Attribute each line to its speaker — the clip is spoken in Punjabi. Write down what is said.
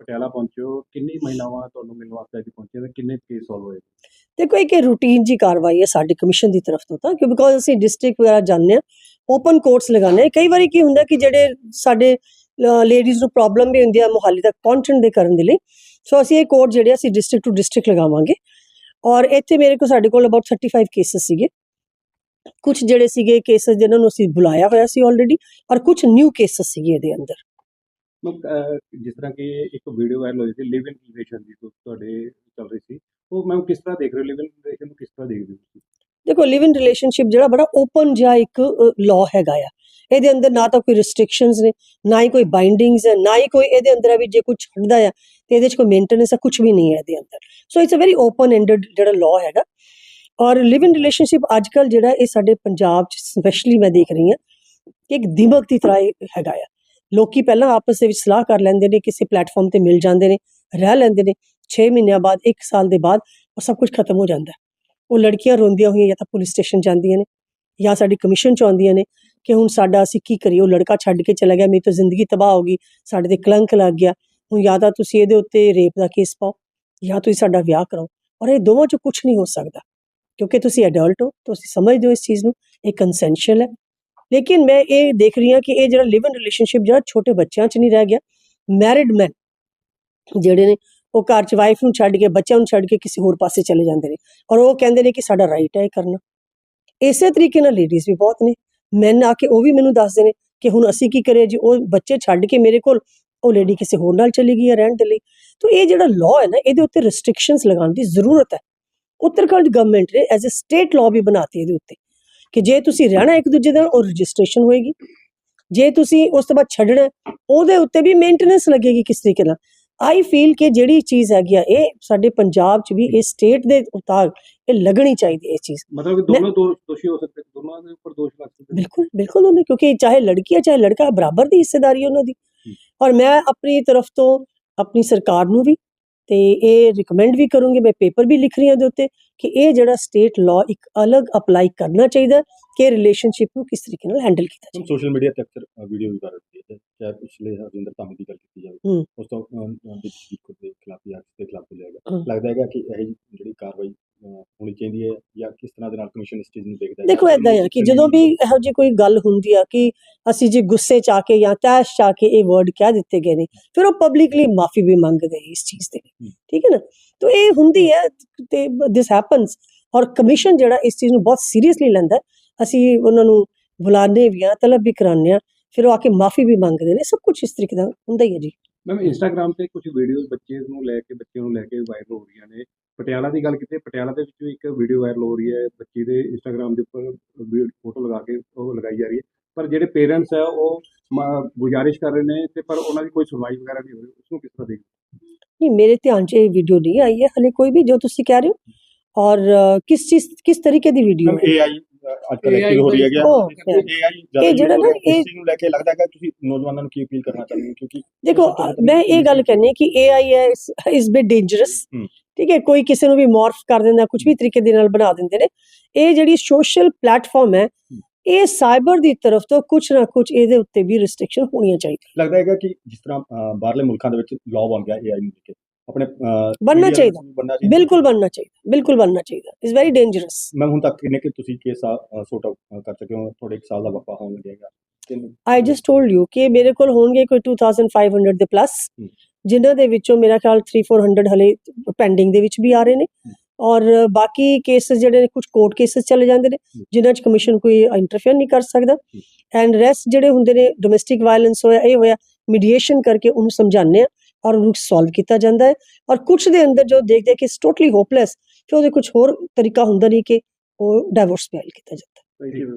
Speaker 1: ਪਟਿਆਲਾ ਪਹੁੰਚੇ ਕਿੰਨੀ ਮਹਿਲਾਵਾਂ ਤੁਹਾਨੂੰ ਮਿਲਣ ਵਾਸਤੇ ਅੱਜ ਪਹੁੰਚੇ ਤੇ ਕਿੰਨੇ ਕੇਸ ਸੋਲਵ ਹੋਏ?
Speaker 2: ਦੇਖੋ, ਇੱਕ ਰੂਟੀਨ ਜੀ ਕਾਰਵਾਈ ਹੈ ਸਾਡੀ ਕਮਿਸ਼ਨ ਦੀ ਤਰਫ ਤੋਂ ਤਾਂ ਕਿ ਬਿਕੋਜ਼ ਅਸੀਂ ਡਿਸਟ੍ਰਿਕਟ ਵਗੈਰਾ ਜਾਂਦੇ ਹਾਂ ਓਪਨ ਕੋਰਟਸ ਲਗਾਉਂਦੇ ਕਈ ਵਾਰੀ ਕੀ ਹੁੰਦਾ ਕਿ ਜਿਹੜੇ ਸਾਡੇ ਲੇਡੀਜ਼ ਨੂੰ ਪ੍ਰੋਬਲਮ ਵੀ ਹੁੰਦੀ ਹੈ ਮੁਹਾਲੀ ਤੱਕ ਪਹੁੰਚਣ ਦੇ ਕਰਨ ਦੇ ਲਈ ਸੋ ਅਸੀਂ ਇਹ ਕੋਰਟ ਜਿਹੜੇ ਅਸੀਂ ਡਿਸਟ੍ਰਿਕਟ ਟੂ ਡਿਸਟ੍ਰਿਕਟ ਲਗਾਵਾਂਗੇ। ਔਰ ਇੱਥੇ ਮੇਰੇ ਕੋਲ ਸਾਡੇ ਕੋਲ ਅਬਾਊਟ 35 ਕੇਸਸ ਸੀਗੇ। ਕੁਝ ਜਿਹੜੇ ਸੀਗੇ ਕੇਸਸ ਜਿਨ੍ਹਾਂ ਨੂੰ ਅਸੀਂ ਬੁਲਾਇਆ ਹੋਇਆ ਸੀ ਆਲਰੇਡੀ ਔਰ ਕੁਝ ਨਿਊ ਕੇਸਸ ਸੀਗੇ ਇਹਦੇ ਅੰਦਰ।
Speaker 1: ਜਿਸ ਤਰ੍ਹਾਂ ਕਿ ਇੱਕ ਵੀਡੀਓ ਵਾਇਰਲ ਹੋਈ ਸੀ ਲਿਵ ਇਨ ਰਿਲੇਸ਼ਨ ਦੀ ਤੁਹਾਡੇ ਚੱਲ ਰਹੀ ਸੀ, ਉਹ ਮੈਂ ਕਿਸ ਤਰ੍ਹਾਂ ਦੇਖ ਰਹੇ ਲਿਵ ਇਨ ਰਿਲੇਸ਼ਨ ਨੂੰ ਕਿਸ ਤਰ੍ਹਾਂ ਦੇਖਦੇ ਹੋ ਤੁਸੀਂ?
Speaker 2: ਦੇਖੋ ਲਿਵ ਇਨ ਰਿਲੇਸ਼ਨਸ਼ਿਪ ਜਿਹੜਾ ਬੜਾ ਓਪਨ ਜਿਹਾ ਇੱਕ ਲਾਅ ਹੈਗਾ ਆ। ਇਹਦੇ ਅੰਦਰ ਨਾ ਤਾਂ ਕੋਈ ਰਿਸਟ੍ਰਿਕਸ਼ਨਸ ਨੇ, ਨਾ ਹੀ ਕੋਈ ਬਾਈਂਡਿੰਗਸ ਹੈ, ਨਾ ਹੀ ਕੋਈ ਇਹਦੇ ਅੰਦਰ ਵੀ ਜੇ ਕੁਝ ਛੱਡਦਾ ਆ, ਤੇ ਇਹਦੇ 'ਚ ਕੋਈ ਮੇਨਟੇਨੈਂਸ ਆ ਕੁਝ ਵੀ ਨਹੀਂ ਹੈ ਇਹਦੇ ਅੰਦਰ। So it's a very open ended ਜਿਹੜਾ ਲਾਅ ਹੈਗਾ। ਔਰ ਲਿਵ ਇਨ ਰਿਲੇਸ਼ਨਸ਼ਿਪ ਅੱਜ ਕੱਲ ਜਿਹੜਾ ਇਹ ਸਾਡੇ ਪੰਜਾਬ 'ਚ ਸਪੈਸ਼ਲੀ ਮੈਂ ਦੇਖ ਰਹੀ ਹਾਂ, ਕਿ ਇੱਕ ਦਿਮਕ ਦੀ ਤਰ੍ਹਾਂ ਹੈਗਾ ਆ। ਲੋਕੀ ਪਹਿਲਾਂ ਆਪਸ ਦੇ ਵਿੱਚ ਸਲਾਹ ਕਰ ਲੈਂਦੇ ਨੇ, ਕਿਸੇ ਪਲੇਟਫਾਰਮ ਤੇ ਮਿਲ ਜਾਂਦੇ ਨੇ, ਰਹਿ ਲੈਂਦੇ ਨੇ। 6 ਮਹੀਨਿਆਂ ਬਾਅਦ 1 ਸਾਲ ਦੇ ਬਾਅਦ, ਉਹ ਸਭ ਕੁਝ ਖਤਮ ਹੋ ਜਾਂਦਾ। ਉਹ ਲੜਕੀਆਂ ਰੋਂਦੀਆਂ ਹੋਈਆਂ ਜਾਂ ਤਾਂ ਪੁਲਿਸ ਸਟੇਸ਼ਨ ਜਾਂਦੀਆਂ ਨੇ, ਜਾਂ ਸਾਡੀ ਕਮਿਸ਼ਨ ਚ ਆਉਂਦੀਆਂ ਨੇ ਕਿ ਹੁਣ ਸਾਡਾ ਅਸੀਂ ਕੀ ਕਰੀਏ? ਉਹ ਲੜਕਾ ਛੱਡ ਕੇ ਚਲਾ ਗਿਆ, ਮੇਰੀ ਤਾਂ ਜ਼ਿੰਦਗੀ ਤਬਾਹ ਹੋ ਗਈ, ਸਾਡੇ ਤੇ ਕਲੰਕ ਲੱਗ ਗਿਆ। ਹੁਣ ਜਾਂ ਤਾਂ ਤੁਸੀਂ ਇਹਦੇ ਉੱਤੇ ਰੇਪ ਦਾ ਕੇਸ ਪਾਓ, ਜਾਂ ਤੁਸੀਂ ਸਾਡਾ ਵਿਆਹ ਕਰਾਓ। ਔਰ ਇਹ ਦੋਵਾਂ ਚ ਕੁਝ ਨਹੀਂ ਹੋ ਸਕਦਾ, ਕਿਉਂਕਿ ਤੁਸੀਂ ਅਡਲਟ ਹੋ, ਤੁਸੀਂ ਸਮਝਦੇ ਹੋ ਇਸ ਚੀਜ਼ ਨੂੰ, ਇਹ ਕੰਸੈਂਸ਼ੀਅਲ ਹੈ। ਲੇਕਿਨ ਮੈਂ ਇਹ ਦੇਖ ਰਹੀ ਹਾਂ ਕਿ ਇਹ ਜਿਹੜਾ ਲਿਵ ਇਨ ਰਿਲੇਸ਼ਨਸ਼ਿਪ ਜਿਹੜਾ ਛੋਟੇ ਬੱਚਿਆਂ ਚ ਨਹੀਂ ਰਹਿ ਗਿਆ ਮੈਰਿਡ ਮੈਨ ਜਿਹੜੇ ਨੇ, ਉਹ ਘਰ ਚ ਵਾਈਫ ਨੂੰ ਛੱਡ ਕੇ, ਬੱਚਿਆਂ ਨੂੰ ਛੱਡ ਕੇ ਕਿਸੇ ਹੋਰ ਪਾਸੇ ਚਲੇ ਜਾਂਦੇ ਨੇ ਔਰ ਉਹ ਕਹਿੰਦੇ ਨੇ ਕਿ ਸਾਡਾ ਰਾਈਟ ਹੈ ਇਹ ਕਰਨਾ। ਇਸੇ ਤਰੀਕੇ ਨਾਲ ਲੇਡੀਜ਼ ਵੀ ਬਹੁਤ ਨੇ। ਮੈਨ ਆ ਕੇ ਉਹ ਵੀ ਮੈਨੂੰ ਦੱਸਦੇ ਨੇ ਕਿ ਹੁਣ ਅਸੀਂ ਕੀ ਕਰੀਏ ਜੀ, ਉਹ ਬੱਚੇ ਛੱਡ ਕੇ ਮੇਰੇ ਕੋਲ, ਉਹ ਲੇਡੀ ਕਿਸੇ ਹੋਰ ਨਾਲ ਚਲੀ ਗਈ ਹੈ ਰਹਿਣ ਦੇ ਲਈ। ਤਾਂ ਇਹ ਜਿਹੜਾ ਲਾਅ ਹੈ ਨਾ, ਇਹਦੇ ਉੱਤੇ ਰੈਸਟ੍ਰਿਕਸ਼ਨਸ ਲਗਾਉਣ ਦੀ ਜ਼ਰੂਰਤ ਹੈ। ਉੱਤਰਾਖੰਡ ਗਵਰਨਮੈਂਟ ਨੇ ਐਜ਼ ਅ ਸਟੇਟ ਲਾਅ ਵੀ ਬਣਾਤੀ ਇਹਦੇ ਉੱਤੇ। ਕਿ ਜੇ ਤੁਸੀਂ ਰਹਿਣਾ ਇੱਕ ਦੂਜੇ ਦੇ ਨਾਲ ਉਹ ਰਜਿਸਟ੍ਰੇਸ਼ਨ ਹੋਏਗੀ। ਜੇ ਤੁਸੀਂ ਉਸ ਤੋਂ ਬਾਅਦ ਛੱਡਣਾ ਉਹਦੇ ਉੱਤੇ ਵੀ ਮੇਨਟੇਨੈਂਸ ਲੱਗੇਗੀ ਕਿਸ ਤਰੀਕੇ ਨਾਲ। ਆਈ ਫੀਲ ਕਿ ਜਿਹੜੀ ਚੀਜ਼ ਹੈਗੀ ਆ ਇਹ ਸਾਡੇ ਪੰਜਾਬ 'ਚ ਵੀ ਇਹ ਸਟੇਟ ਦੇ ਉਤਾਰ ਇਹ ਲੱਗਣੀ ਚਾਹੀਦੀ ਹੈ ਇਹ ਚੀਜ਼।
Speaker 1: ਮਤਲਬ ਕਿ ਦੋਨੋਂ ਦੋਸ਼ੀ ਹੋ ਸਕਦੇ ਦੋਨੋਂ ਦੇ ਉੱਪਰ ਦੋਸ਼ ਲੱਗ ਸਕਦੇ।
Speaker 2: ਬਿਲਕੁਲ ਬਿਲਕੁਲ ਉਹਨੇ ਕਿਉਂਕਿ ਚਾਹੇ ਲੜਕੀ ਹੈ ਚਾਹੇ ਲੜਕਾ ਬਰਾਬਰ ਦੀ ਹਿੱਸੇਦਾਰੀ ਉਹਨਾਂ ਦੀ। ਔਰ ਮੈਂ ਆਪਣੀ ਤਰਫ ਤੋਂ ਆਪਣੀ ਸਰਕਾਰ ਨੂੰ ਵੀ ਤੇ ਇਹ ਰਿਕਮੈਂਡ ਵੀ ਕਰੂੰਗੀ ਮੈਂ ਪੇਪਰ ਵੀ ਲਿਖ ਰਹੀ ਹਾਂ ਦੇ ਉੱਤੇ ਕਿ ਇਹ ਜਿਹੜਾ ਸਟੇਟ ਲਾਅ ਇੱਕ ਅਲੱਗ ਅਪਲਾਈ ਕਰਨਾ ਚਾਹੀਦਾ ਕਿ ਰਿਲੇਸ਼ਨਸ਼ਿਪ ਨੂੰ ਕਿਸ ਤਰੀਕੇ ਨਾਲ ਹੈਂਡਲ ਕੀਤਾ ਜਾਏ
Speaker 3: ਸੋਸ਼ਲ ਮੀਡੀਆ ਤੇ ਅਕਸਰ ਵੀਡੀਓ ਵੀ ਵਾਇਰਲ ਹੁੰਦੀ ਹੈ ਚਾਹੇ ਪਿਛਲੇ ਹਰਜਿੰਦਰ ਧਾਮੀ ਦੀ ਗੱਲ ਕੀਤੀ ਜਾਵੇ। ਉਸ ਤੋਂ ਸਿੱਖ ਦੇ ਖਿਲਾਫ ਜਾਂ ਦੇ ਖਿਲਾਫ ਬੋਲਿਆ ਗਿਆ। ਲੱਗਦਾ ਹੈਗਾ ਕਿ ਇਹ ਜਿਹੜੀ ਕਾਰਵਾਈ ਹੋਣੀ ਚਾਹੀਦੀ ਹੈ ਜਾਂ ਕਿਸ ਤਰ੍ਹਾਂ ਦੇ ਨਾਲ ਕਮਿਸ਼ਨ ਇਸ ਚੀਜ਼ ਨੂੰ ਦੇਖਦਾ ਹੈ
Speaker 2: ਦੇਖੋ ਐਦਾਂ ਆ ਕਿ ਜਦੋਂ ਵੀ ਇਹੋ ਜਿਹੀ ਕੋਈ ਗੱਲ ਹੁੰਦੀ ਆ ਕਿ ਅਸੀਂ ਜੇ ਗੁੱਸੇ ਚ ਆ ਕੇ ਜਾਂ ਤੈਸ਼ ਚ ਆ ਕੇ ਇਹ ਵਰਡ ਕਹਿ ਦਿੱਤੇ ਗਏ ਨੇ ਫਿਰ ਉਹ ਪਬਲਿਕਲੀ ਮਾਫੀ ਵੀ ਮੰਗਦੇ ਇਸ ਚੀਜ਼
Speaker 3: ਹਮ।
Speaker 2: ਠੀਕ ਹੈ ਨਾ ਤਾਂ ਇਹ ਹੁੰਦੀ ਹੈ ਤੇ ਦਿਸ ਹੈਪਨਸ ਔਰ ਕਮਿਸ਼ਨ ਜਿਹੜਾ ਇਸ ਚੀਜ਼ ਨੂੰ ਬਹੁਤ ਸੀਰੀਅਸਲੀ ਲੈਂਦਾ। ਅਸੀਂ ਉਹਨਾਂ ਨੂੰ ਬੁਲਾਉਂਦੇ ਵੀ ਆ ਤਲਬ ਵੀ ਕਰਾਉਂਦੇ ਆ ਫਿਰ ਉਹ ਆ ਕੇ ਮਾਫੀ ਵੀ ਮੰਗਦੇ ਨੇ ਸਭ ਕੁਝ ਇਸ ਤਰੀਕੇ ਦਾ ਹੁੰਦਾ ਹੀ ਹੈ ਜੀ
Speaker 1: ਮੈਮ ਇੰਸਟਾਗ੍ਰam ਤੇ ਕੁਝ ਵੀਡੀਓਜ਼ ਬੱਚੇ ਨੂੰ ਲੈ ਕੇ ਬੱਚਿਆਂ ਨੂੰ ਲੈ ਕੇ ਵਾਇਰਲ ਹੋ ਰਹੀਆਂ ਨੇ ਪਟਿਆਲਾ ਦੀ ਗੱਲ ਕੀਤੀ ਪਟਿਆਲਾ ਦੇ ਵਿੱਚ ਵੀ ਇੱਕ ਵੀਡੀਓ ਵਾਇਰਲ ਹੋ ਰਹੀ ਹੈ ਬੱਚੀ ਦੇ ਇੰਸਟਾਗ੍ਰam ਦੇ ਉੱਪਰ ਫੋਟੋ ਲਗਾ ਕੇ ਉਹ ਲਗਾਈ ਜਾ ਰਹੀ ਹੈ ਪਰ ਜਿਹੜੇ ਪੇਰੈਂਟਸ ਹੈ ਉਹ ਗੁਜ਼ਾਰਿਸ਼ ਕਰ ਰਹੇ ਨੇ ਤੇ ਪਰ ਉਹਨਾਂ ਦੀ ਕੋਈ ਸੁਣਵਾਈ ਵਗੈਰਾ ਨਹੀਂ ਹੋ ਰਹੀ ਉਸ ਨੂੰ ਕਿਸ ਤਰ੍ਹਾਂ ਦੇਖਦੇ
Speaker 2: ਨਹੀਂ ਮੇਰੇ ਧਿਆਨ 'ਚ ਇਹ ਵੀਡੀਓ ਨਹੀਂ ਆਈ ਹੈ ਹਲੇ ਕੋਈ ਵੀ ਜੋ ਤੁਸੀਂ ਕਹਿ ਰਹੇ ਹੋ ਔਰ ਕਿਸ ਚੀਜ਼ ਕਿਸ ਤਰੀਕੇ ਦੀ ਵੀਡੀਓ ਹੈ?
Speaker 3: ਏਆਈ ਅੱਜ ਕੱਲ੍ਹ ਐਕਟਿਵ ਹੋ ਰਹੀ ਹੈ
Speaker 2: ਉਹ,
Speaker 3: ਏਆਈ
Speaker 2: ਇਹ ਜਿਹੜਾ ਨਾ, ਇਹ-
Speaker 3: ਨੂੰ ਲੈ ਕੇ ਲੱਗਦਾ ਹੈਗਾ ਤੁਸੀਂ ਨੌਜਵਾਨਾਂ ਨੂੰ ਕੀ ਅਪੀਲ ਕਰਨਾ ਚਾਹੁੰਦੇ ਹੋ? ਕਿਉਂਕਿ
Speaker 2: ਦੇਖੋ ਮੈਂ ਇਹ ਗੱਲ ਕਹਿੰਨੀ ਹਾਂ ਕਿ AI ਹੈ ਇਸ ਬਿਟ ਡੇਂਜਰਸ। ਠੀਕ ਹੈ ਕੋਈ ਕਿਸੇ ਨੂੰ ਵੀ ਮੋਰਫ ਕਰ ਦਿੰਦਾ ਕੁਝ ਵੀ ਤਰੀਕੇ ਦੇ ਨਾਲ ਬਣਾ ਦਿੰਦੇ ਨੇ। ਇਹ ਜਿਹੜੀ ਸੋਸ਼ਲ ਪਲੇਟਫਾਰਮ ਹੈ ਇਹ ਸਾਈਬਰ ਦੀ ਤਰਫ ਤੋਂ ਕੁਝ ਨਾ ਕੁਝ ਇਹਦੇ ਉੱਤੇ ਵੀ ਰੈਸਟ੍ਰਿਕਸ਼ਨ ਹੋਣੀਆਂ ਚਾਹੀਦੀਆਂ।
Speaker 3: ਲੱਗਦਾ ਹੈਗਾ ਕਿ ਜਿਸ ਤਰ੍ਹਾਂ ਬਾਹਰਲੇ ਮੁਲਕਾਂ ਦੇ ਵਿੱਚ ਲਾਅ ਬਣ ਗਿਆ ਏਆਈ ਨੂੰ ਲੈ ਕੇ। ਆਪਣੇ media
Speaker 2: ਚਾਹੀਦਾ। ਬਿਲਕੁਲ ਬਣਨਾ ਚਾਹੀਦਾ ਬਿਲਕੁਲ ਬਣਨਾ ਚਾਹੀਦਾ। ਇਜ਼ ਵੈਰੀ ਡੇਂਜਰਸ
Speaker 3: ਮੈਂ ਹੁਣ ਤੱਕ ਕਿੰਨੇ ਕਿ ਤੁਸੀਂ ਕੇਸ ਸੋਟ ਆਊਟ ਕਰ ਚੁੱਕੇ ਹੋ ਤੁਹਾਡੇ ਇੱਕ ਸਾਲ ਦਾ ਵਕਫਾ ਹੋਣ ਲੱਗੇਗਾ
Speaker 2: ਆਈ ਜਸਟ ਟੋਲਡ ਯੂ ਕਿ ਮੇਰੇ ਕੋਲ ਹੋਣਗੇ ਕੋਈ 2500 ਦੇ ਪਲੱਸ। ਜਿਨ੍ਹਾਂ ਦੇ ਵਿੱਚੋਂ ਮੇਰਾ ਖਿਆਲ 3-400 ਹਲੇ ਪੈਂਡਿੰਗ ਦੇ ਵਿੱਚ ਵੀ ਆ ਰਹੇ ਨੇ। ਔਰ ਬਾਕੀ ਕੇਸਸ ਜਿਹੜੇ ਨੇ ਕੁਝ ਕੋਰਟ ਕੇਸਸ ਚਲੇ ਜਾਂਦੇ ਨੇ ਜਿਨ੍ਹਾਂ 'ਚ ਕਮਿਸ਼ਨ ਕੋਈ ਇੰਟਰਫੇਅਰ ਨਹੀਂ ਕਰ ਸਕਦਾ। ਐਂਡ ਰੈਸਟ ਜਿਹੜੇ ਹੁੰਦੇ ਨੇ ਡੋਮੈਸਟਿਕ ਵਾਇਲੈਂਸ ਹੋਇਆ ਇਹ ਹੋਇਆ ਮੀਡੀਏਸ਼ਨ ਕਰਕੇ ਉਹਨੂੰ ਸਮਝਾਉਂਦੇ ਆ ਔਰ ਉਹਨੂੰ ਸੋਲਵ ਕੀਤਾ ਜਾਂਦਾ ਹੈ। ਔਰ ਕੁਝ ਦੇ ਅੰਦਰ ਜੋ ਦੇਖਦੇ ਕਿ ਇਟਸ ਟੋਟਲੀ ਹੋਪਲੈਸ ਫਿਰ ਉਹਦੇ ਕੁਝ ਹੋਰ ਤਰੀਕਾ ਹੁੰਦਾ ਨਹੀਂ ਕਿ ਉਹ ਡਾਈਵੋਰਸ ਫਾਈਲ ਕੀਤਾ ਜਾਂਦਾ।
Speaker 1: Thank you